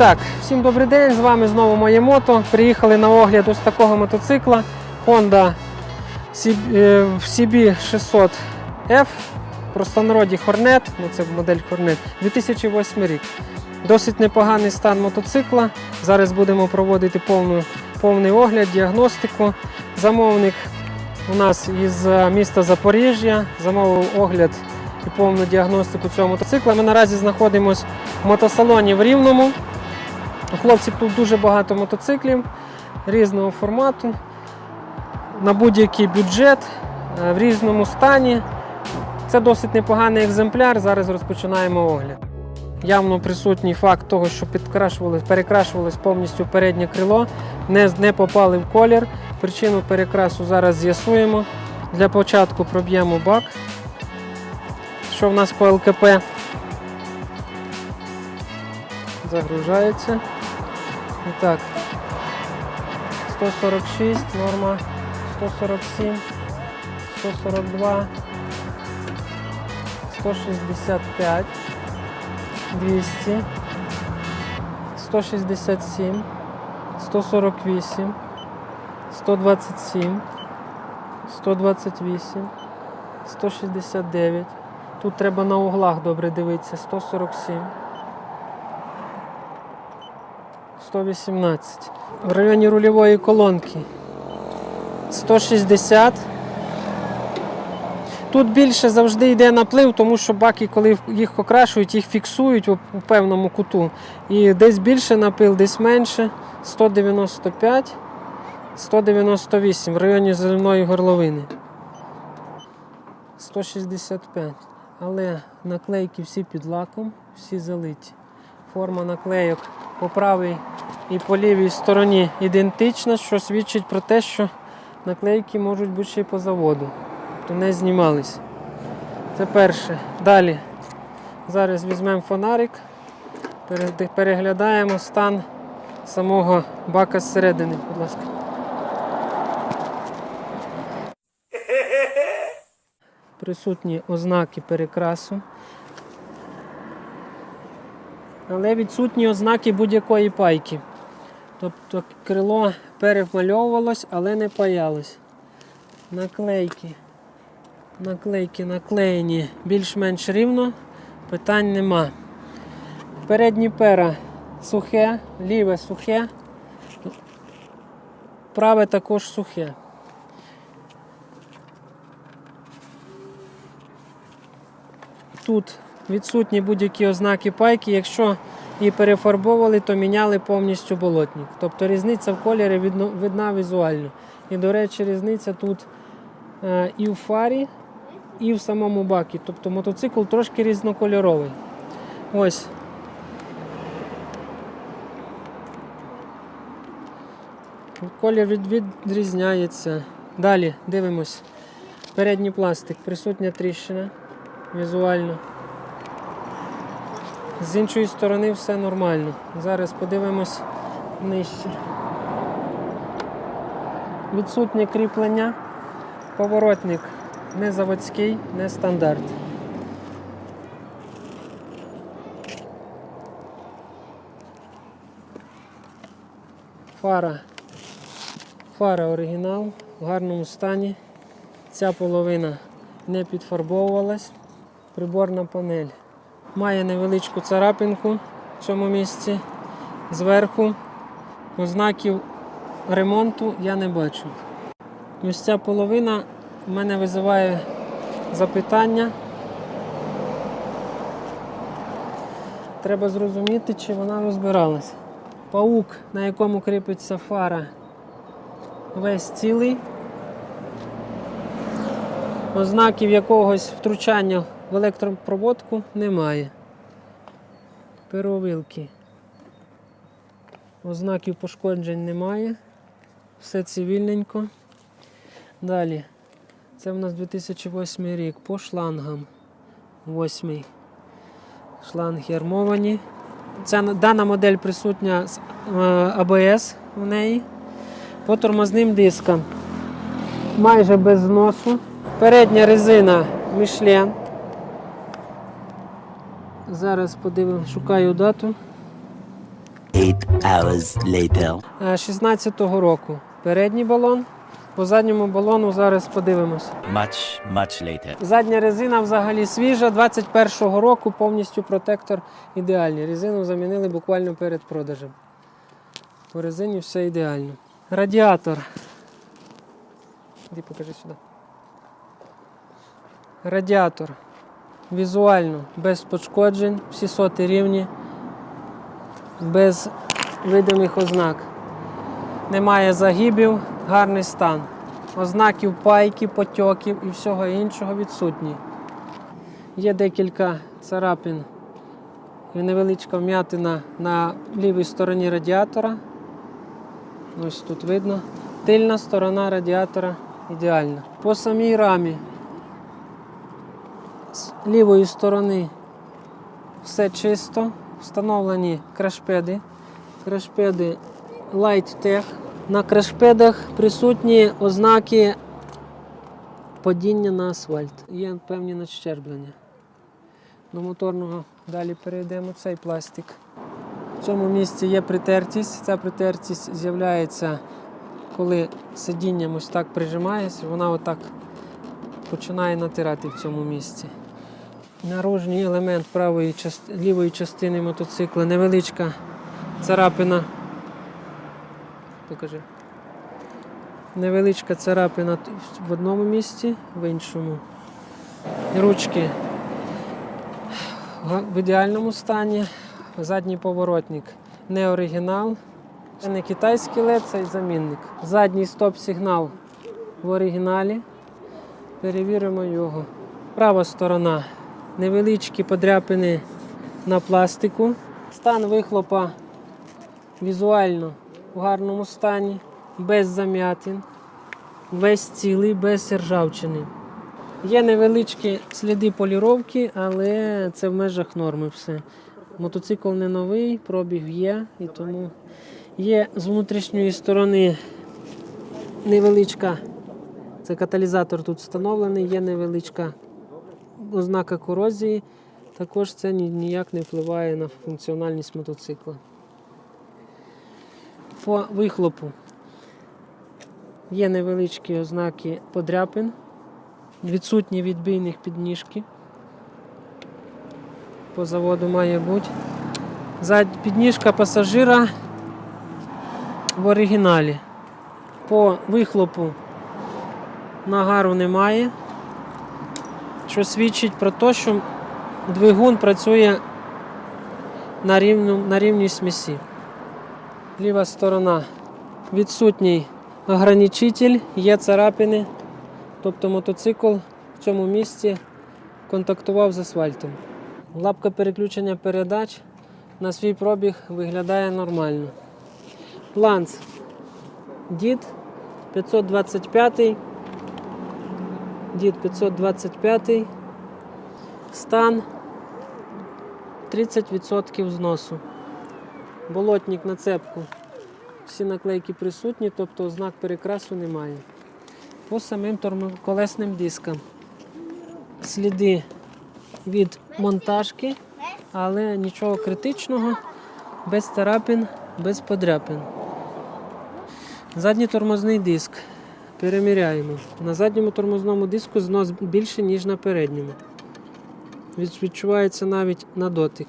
Так, всім добрий день, з вами знову моє мото. Приїхали на огляд ось такого мотоцикла Honda CB е, CB 600F, простонароді Hornet, ну це модель Hornet, 2008 рік. Досить непоганий стан мотоцикла. Зараз будемо проводити повну, повний огляд, діагностику. Замовник у нас із е, міста Запоріжжя замовив огляд і повну діагностику цього мотоцикла. Ми наразі знаходимося в мотосалоні в Рівному. У хлопців тут дуже багато мотоциклів різного формату, на будь-який бюджет, е, в різному стані. Це досить непоганий екземпляр. Зараз розпочинаємо огляд. Явно присутній факт того, що перекрашувалось повністю переднє крило, не, не попали в колір. Причину перекрасу зараз з'ясуємо. Для початку проб'ємо бак. Що в нас по ЛКП? Загружається. І так. 146, норма 147, 142, 165, 200, 167, 148, 127, 128, 169. Тут треба на углах добре дивитися. 147. 118. В районі рульової колонки 160. Тут більше завжди йде наплив, тому що баки, коли їх окрашують, їх фіксують у певному куту. І десь більше напил, десь менше. 195, 198 в районі зеленої горловини. 165. Але наклейки всі під лаком, всі залиті. Форма наклейок по правій і по лівій стороні ідентична, що свідчить про те, що наклейки можуть бути ще й по заводу, то не знімались. Це перше. Далі. Зараз візьмемо фонарик, переглядаємо стан самого бака зсередини, будь ласка. Присутні ознаки перекрасу. Але відсутні ознаки будь-якої пайки. Тобто крило перемальовувалось, але не паялось. Наклейки. Наклейки наклеєні більш-менш рівно, питань нема. Переднє пера сухе, ліве сухе, праве також сухе. Тут відсутні будь-які ознаки пайки. Якщо і перефарбовували, то міняли повністю болотник. Тобто різниця в кольорі видна візуально. І, до речі, різниця тут е, і в фарі, і в самому бакі. Тобто мотоцикл трошки різнокольоровий. Ось. Колір від, відрізняється. Далі дивимось. Передній пластик, присутня тріщина візуально. З іншої сторони все нормально. Зараз подивимось нижче. Відсутнє кріплення. Поворотник не заводський, не стандарт. Фара. Фара оригінал в гарному стані. Ця половина не підфарбовувалась. Приборна панель. Має невеличку царапинку в цьому місці. Зверху ознаків ремонту я не бачу. Ось ця половина в мене визиває запитання. Треба зрозуміти, чи вона розбиралась. Паук, на якому кріпиться фара, весь цілий. Ознаків якогось втручання в електропроводку немає. Перовилки. Ознаків пошкоджень немає. Все цивільненько. Далі. Це в нас 2008 рік по шлангам. Восьмий. Шланги армовані. Ця дана модель присутня з е, АБС в неї. По тормозним дискам. Майже без зносу. Передня резина Michelin. Зараз подивимо, шукаю дату. Eight hours later. Е, 16-го року передній балон. По задньому балону зараз подивимось. Much, much later. Задня резина взагалі свіжа, 21-го року повністю протектор ідеальний. Резину замінили буквально перед продажем. По резині все ідеально. Радіатор. Іди покажи сюди. Радіатор. Візуально, без пошкоджень, всі соти рівні, без видимих ознак. Немає загибів, гарний стан. Ознаків пайки, потьоків і всього іншого відсутні. Є декілька царапин і невеличка вм'ятина на лівій стороні радіатора. Ось тут видно. Тильна сторона радіатора ідеальна. По самій рамі лівої сторони все чисто. Встановлені крашпеди. Крашпеди Light Tech. На крашпедах присутні ознаки падіння на асфальт. Є певні надщерблення. До моторного далі перейдемо цей пластик. В цьому місці є притертість. Ця притертість з'являється, коли сидінням ось так прижимається, вона отак починає натирати в цьому місці. Наружній елемент правої лівої частини мотоцикла невеличка царапина. Покажи. Невеличка царапина в одному місці, в іншому. Ручки в ідеальному стані. Задній поворотник не оригінал. Це не китайський LED, це замінник. Задній стоп-сигнал в оригіналі. Перевіримо його. Права сторона. Невеличкі подряпини на пластику. Стан вихлопа візуально в гарному стані, без зам'ятин, весь цілий, без ржавчини. Є невеличкі сліди поліровки, але це в межах норми все. Мотоцикл не новий, пробіг є, і тому є з внутрішньої сторони невеличка, це каталізатор тут встановлений, є невеличка ознака корозії. Також це ніяк не впливає на функціональність мотоцикла. По вихлопу є невеличкі ознаки подряпин, відсутні відбійних підніжки. По заводу має бути. Зад... Підніжка пасажира в оригіналі. По вихлопу нагару немає, що свідчить про те, що двигун працює на, рівну, на рівній смісі. Ліва сторона відсутній ограничитель, є царапини. Тобто мотоцикл в цьому місці контактував з асфальтом. Лапка переключення передач на свій пробіг виглядає нормально. Планц дід 525. Дід 525. Стан 30% зносу. Болотник на цепку. Всі наклейки присутні, тобто ознак перекрасу немає. По самим колесним дискам. Сліди від монтажки, але нічого критичного, без царапин, без подряпин. Задній тормозний диск. Переміряємо. На задньому тормозному диску знос більше, ніж на передньому. Відчувається навіть на дотик.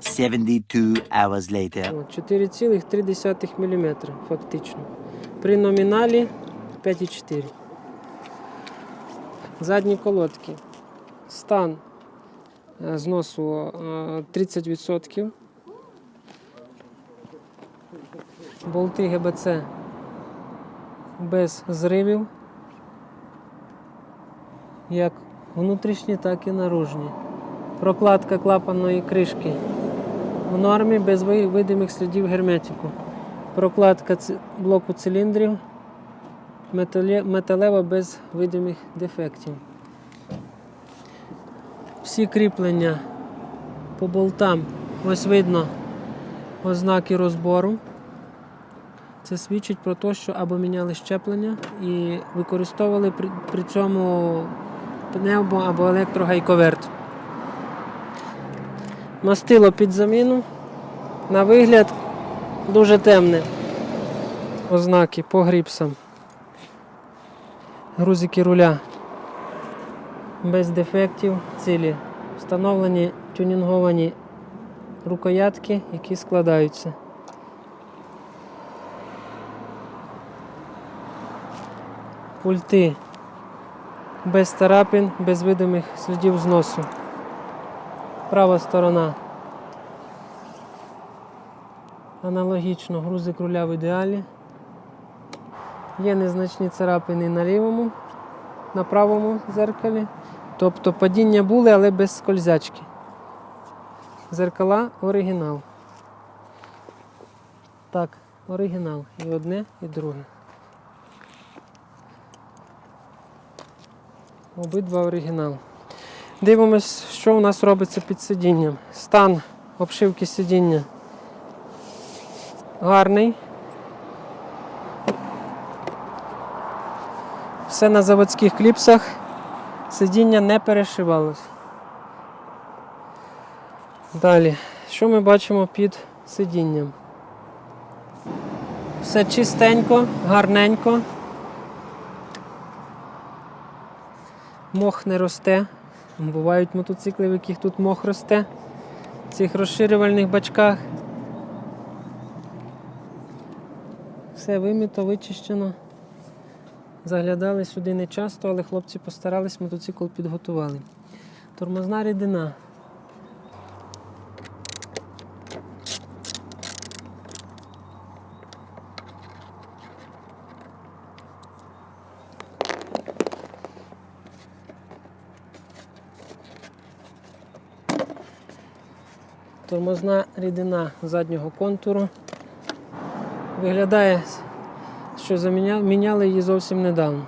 72 hours later. 4,3 мм фактично. При номіналі 5,4. Задні колодки. Стан е, зносу е, 30%. Болти ГБЦ без зривів. Як внутрішні, так і наружні. Прокладка клапанної кришки в нормі без видимих слідів герметику. Прокладка блоку циліндрів метале- металева без видимих дефектів. Всі кріплення по болтам ось видно ознаки розбору. Це свідчить про те, що або міняли щеплення і використовували при, при цьому пневмо або електрогайковерт. Мастило під заміну. На вигляд дуже темне. Ознаки по гріпсам. Грузики руля. Без дефектів, цілі. Встановлені тюнінговані рукоятки, які складаються. Пульти без тарапин, без видимих слідів зносу. Права сторона. Аналогічно грузик руля в ідеалі. Є незначні царапини на лівому, на правому зеркалі. Тобто падіння були, але без скользячки. Зеркала оригінал. Так, оригінал. І одне, і друге. Обидва оригінал. Дивимось, що у нас робиться під сидінням. Стан обшивки сидіння гарний. Все на заводських кліпсах. Сидіння не перешивалось. Далі, що ми бачимо під сидінням? Все чистенько, гарненько. Мох не росте. Бувають мотоцикли, в яких тут мох росте. В цих розширювальних бачках. Все виміто, вичищено. Заглядали сюди не часто, але хлопці постарались, мотоцикл підготували. Тормозна рідина. Тормозна рідина заднього контуру. Виглядає, що міняли її зовсім недавно.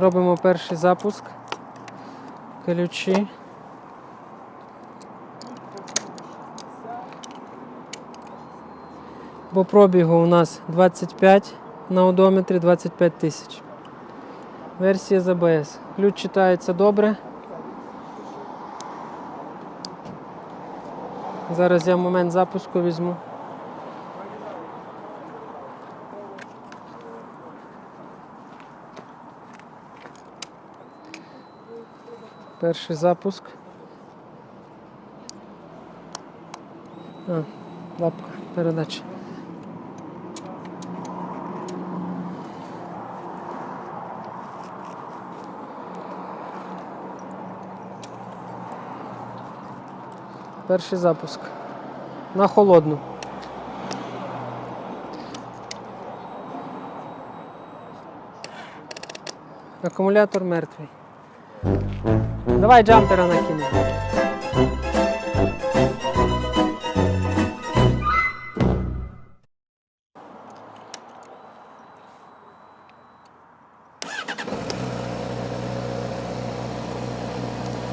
Робимо перший запуск. Ключі. По пробігу у нас 25 на одометрі 25 тисяч. Версія з ABS. Ключ читається добре. Зараз я момент запуску візьму. Перший запуск. А, лапка, передача. Перший запуск. На холодну. Акумулятор мертвий. Давай джампера накинемо.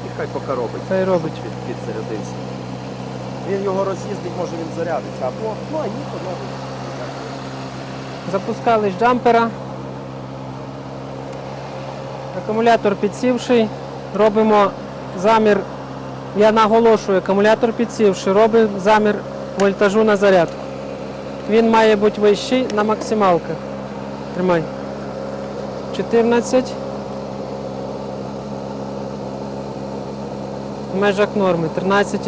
І хай поки робить. Хай робить. Під, підзарядився. Він його роз'їздить, може він зарядиться. Або ну, а то новий. Запускали з джампера. Акумулятор підсівший. Робимо замір. Я наголошую, акумулятор підсівший, робимо замір вольтажу на зарядку. Він має бути вищий на максималках. Тримай. 14. В межах норми 13,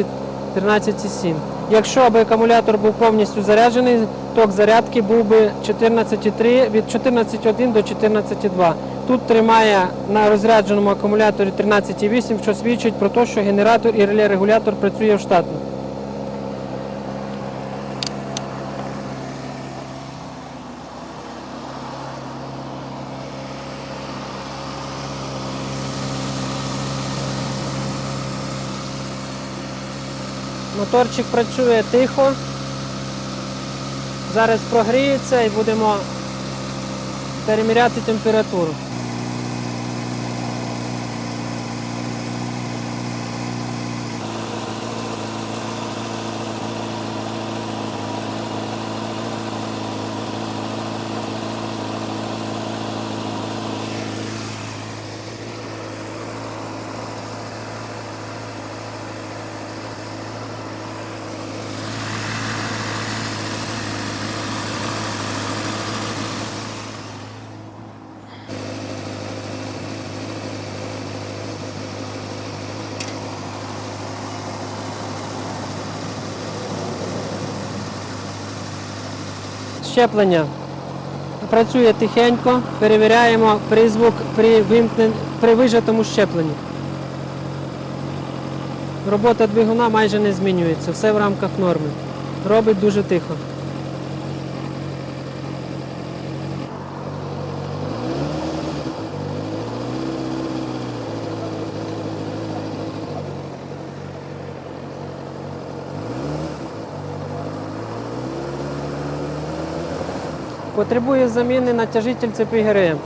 13,7. Якщо б акумулятор був повністю заряджений, ток зарядки був би 14,3 від 14,1 до 14,2. Тут тримає на розрядженому акумуляторі 13,8, що свідчить про те, що генератор і реле-регулятор працює в штатно. Моторчик працює тихо. Зараз прогріється і будемо переміряти температуру. Щеплення працює тихенько, перевіряємо призвук при, вимкнен... при вижатому щепленні. Робота двигуна майже не змінюється, все в рамках норми. Робить дуже тихо. Потребує заміни натяжитель цепи ГРМ.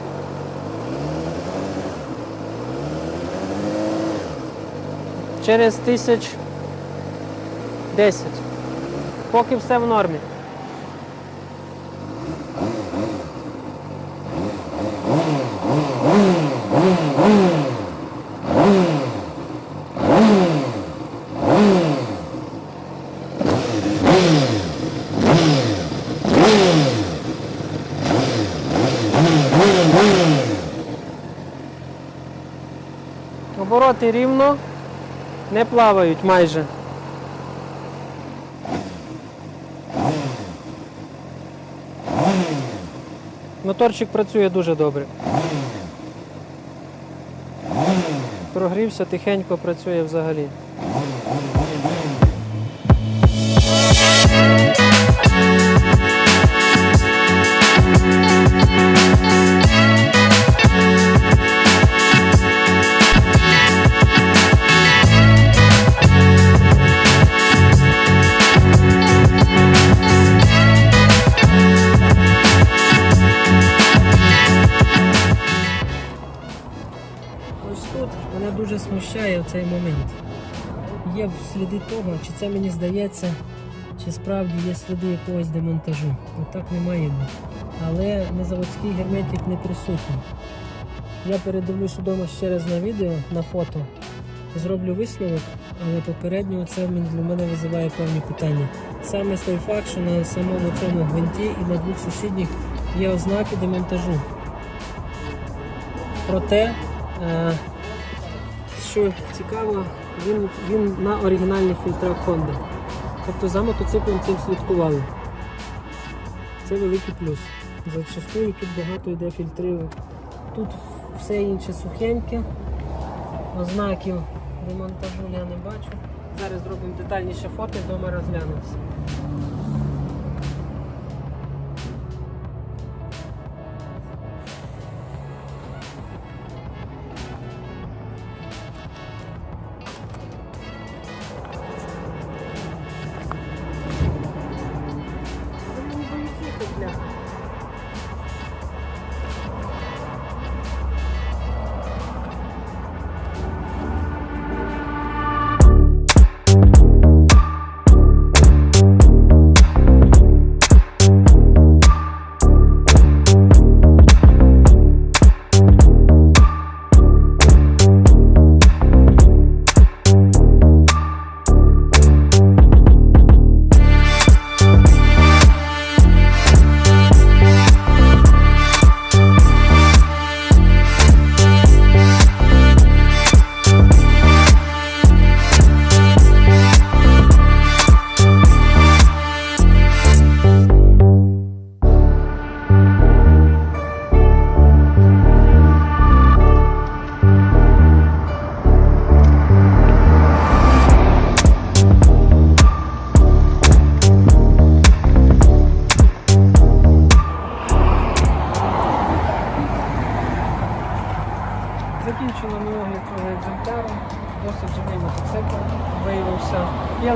Через тисяч 10. Поки все в нормі. Обороти рівно, не плавають майже. Моторчик працює дуже добре. Прогрівся, тихенько працює взагалі. Цей момент. Є сліди того, чи це мені здається, чи справді є сліди якогось демонтажу. Отак не має бути. Але незаводський герметик не присутній. Я передивлюсь вдома ще раз на відео, на фото, зроблю висновок, але попередньо це для мене визиває певні питання. Саме той факт, що на самому цьому гвинті і на двох сусідніх є ознаки демонтажу. Проте, е, що цікаво, він, він на оригінальних фільтрах Honda. Тобто за мотоциклом цим слідкували. Це великий плюс. Зачастую тут багато йде фільтрів. Тут все інше сухеньке, ознаків демонтажу я не бачу. Зараз зробимо детальніше фото вдома розглянемося.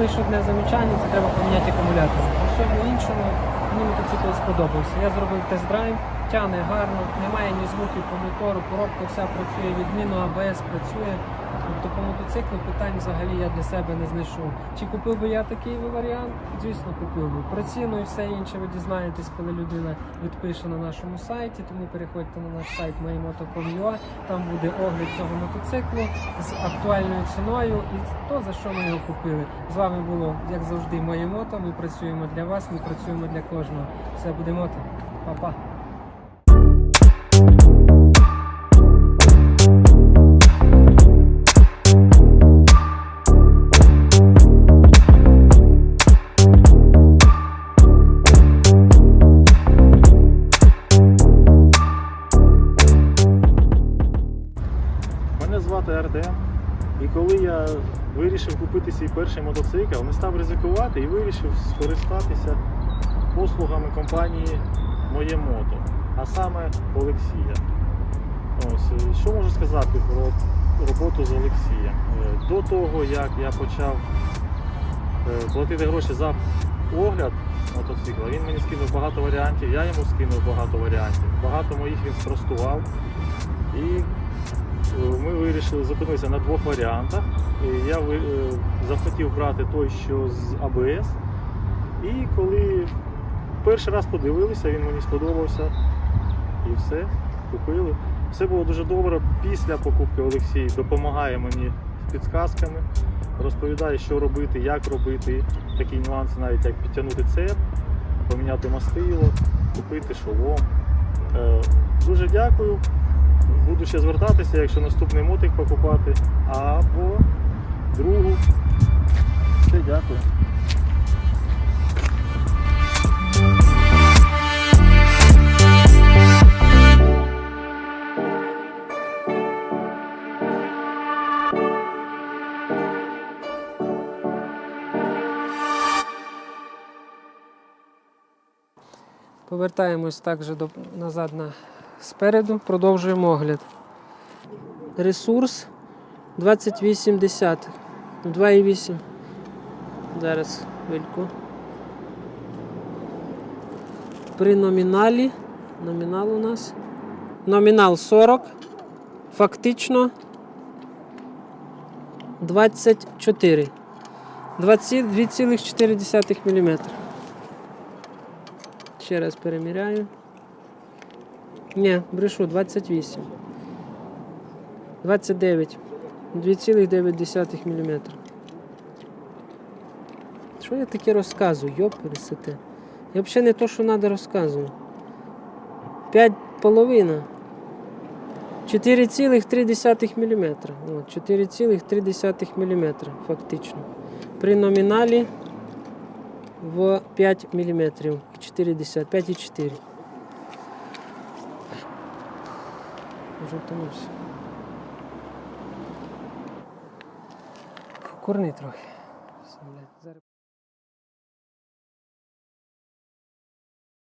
Є лише одне замічання, це треба поміняти акумулятор. А всьому іншому мені мотоцикл сподобався. Я зробив тест-драйв, тягне гарно, немає ні звуків по мотору, коробка вся працює відмінно, АБС працює. Тобто по мотоциклу питань взагалі я для себе не знайшов. Чи купив би я такий варіант? Звісно, купив би. Про ціну і все інше ви дізнаєтесь, коли людина відпише на нашому сайті. Тому переходьте на наш сайт moimoto.com.ua, Там буде огляд цього мотоциклу з актуальною ціною і то за що ми його купили. З вами було як завжди моє мото. Ми працюємо для вас, ми працюємо для кожного. Все буде мото. Па-па. Коли я вирішив купити свій перший мотоцикл, не став ризикувати і вирішив скористатися послугами компанії Моє мото, а саме Олексія. Ось, е, що можу сказати про роботу з Олексієм? Е, До того, як я почав е, платити гроші за огляд мотоцикла, він мені скинув багато варіантів, я йому скинув багато варіантів. Багато моїх він спростував. І ми вирішили зупинитися на двох варіантах. Я е, захотів брати той, що з АБС. І коли перший раз подивилися, він мені сподобався. І все, купили. Все було дуже добре. Після покупки Олексій допомагає мені з підсказками, розповідає, що робити, як робити. Такі нюанси, навіть як підтягнути цеп, поміняти мастило, купити шолом. Е, Дуже дякую. Буду ще звертатися, якщо наступний мотик покупати, або другу. Все, дякую. Повертаємось також до, назад на, спереду, продовжуємо огляд. Ресурс 2080. 2,8. Зараз хвильку. При номіналі. Номінал у нас. Номінал 40. Фактично 24. 22,4 мм. Ще раз переміряю. Ні, брешу 28. 29. 2,9 мм. Що я таке розказую? Йоп, пересите. Я взагалі не то, що треба розказую. 5,5. 4,3 мм. От, 4,3 мм фактично. При номіналі в 5 мм і 4,10, 5,4. Вже втомився. Курни трохи.